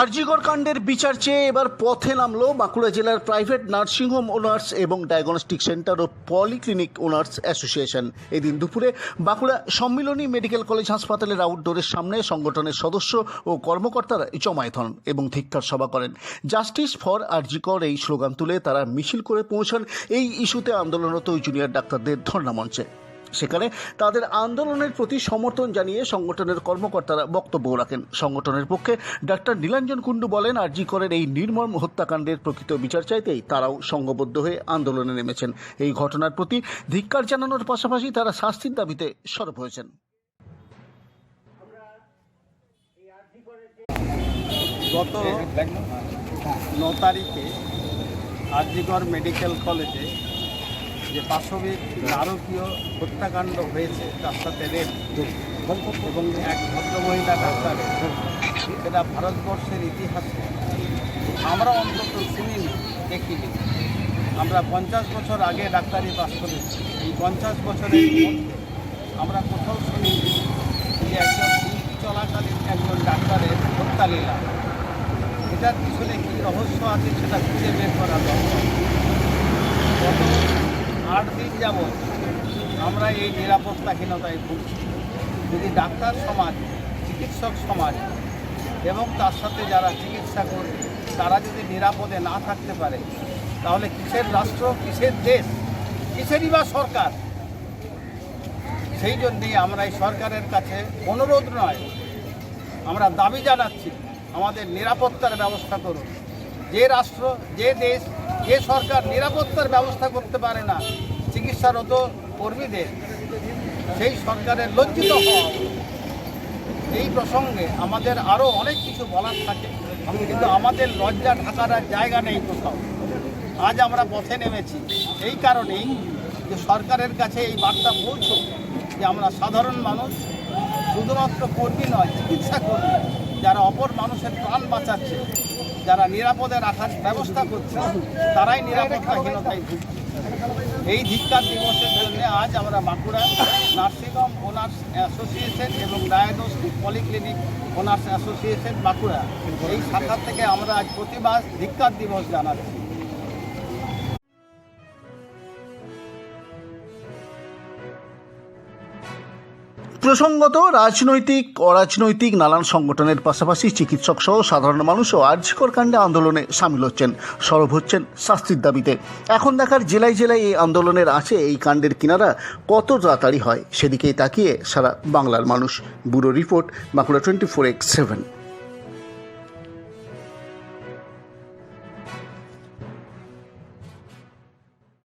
আরজিগর কাণ্ডের বিচার চেয়ে এবার পথে নামলো বাঁকুড়া জেলার প্রাইভেট নার্সিংহোম ওনার্স এবং ডায়াগনস্টিক সেন্টার ও পলিক্লিনিক ওনার্স অ্যাসোসিয়েশন। এদিন দুপুরে বাঁকুড়া সম্মিলনী মেডিকেল কলেজ হাসপাতালের আউটডোরের সামনে সংগঠনের সদস্য ও কর্মকর্তারা জমায়েত হন এবং ধিক্কার সভা করেন। জাস্টিস ফর আরজিকর এই স্লোগান তুলে তারা মিছিল করে পৌঁছান। এই ইস্যুতে আন্দোলনরত জুনিয়র ডাক্তারদের ধর্ণা মঞ্চে। সেখানে তাদের আন্দোলনের প্রতি সমর্থন জানিয়ে সংগঠনের কর্মকর্তারা বক্তব্য রাখেন। সংগঠনের পক্ষে ডাক্তার নীলাঞ্জন কুণ্ডু বলেন, আরজি করেন এই নির্মম হত্যাকাণ্ডের প্রকৃত বিচার চাইতেই তারাও সংঘবদ্ধ হয়ে আন্দোলনে নেমেছেন। এই ঘটনার প্রতি ধিক্কার জানানোর পাশাপাশি তারা শাস্তির দাবিতে সরব হয়েছেন। গত ন তারিখে আরজিগড় মেডিকেল কলেজে যে পাশবিক নারকীয় হত্যাকাণ্ড হয়েছে সাথে রেপ এবং এক ভদ্রমহিলা ডাক্তারের এটা ভারতবর্ষের ইতিহাসে আমরা অন্তত শুনিনি, দেখিনি। আমরা পঞ্চাশ বছর আগে ডাক্তারি পাস করেছি। এই পঞ্চাশ বছরের আমরা কোথাও শুনিনি যে একজন চলাকালীন একজন ডাক্তারের হত্যা লীলা এটার পিছনে কী রহস্য আছে সেটা খুঁজে বের করা দরকার। আট দিন যাবৎ আমরা এই নিরাপত্তাহীনতায় ভুগছি। যদি ডাক্তার সমাজ, চিকিৎসক সমাজ এবং তার সাথে যারা চিকিৎসা করবে, তারা যদি নিরাপদে না থাকতে পারে, তাহলে কিসের রাষ্ট্র, কিসের দেশ, কিসেরই বা সরকার? সেই জন্যেই আমরা এই সরকারের কাছে অনুরোধ নয়, আমরা দাবি জানাচ্ছি, আমাদের নিরাপত্তার ব্যবস্থা করুন। যে রাষ্ট্র, যে দেশ যে সরকার নিরাপত্তার ব্যবস্থা করতে পারে না চিকিৎসারত কর্মীদের। সেই সরকারের লজ্জিত হওয়া এই প্রসঙ্গে আমাদের আরও অনেক কিছু বলার থাকে, কিন্তু আমাদের লজ্জা ঢাকার জায়গা নেই কোথাও। আজ আমরা পথে নেমেছি। এই কারণেই যে সরকারের কাছে এই বার্তা পৌঁছো যে আমরা সাধারণ মানুষ, শুধুমাত্র কর্মী নয়, চিকিৎসা কর্মী। যারা মানুষের প্রাণ বাঁচাচ্ছে। যারা নিরাপদে রাখার ব্যবস্থা করছে, তারাই নিরাপত্তাহীনতায় ভুগছে। এই ধিক্ষার দিবসের জন্য আজ আমরা Bankura nursing home owners association এবং diagnostic polyclinic owners association Bankura. এই শাখা থেকে আমরা আজ প্রতিবাদ ধিক্ষার দিবস জানাচ্ছি। প্রসঙ্গত রাজনৈতিক, অরাজনৈতিক নানান সংগঠনের পাশাপাশি চিকিৎসক সহ সাধারণ মানুষও আর্যিকর কাণ্ডে আন্দোলনে সামিল হচ্ছেন। সরব হচ্ছেন শাস্তির দাবিতে। এখন দেখার জেলায় জেলায় এই আন্দোলনের আছে এই কাণ্ডের কিনারা কত তাড়াতাড়ি হয় সেদিকেই তাকিয়ে সারা বাংলার মানুষ। Bureau report Bankura twenty four X seven.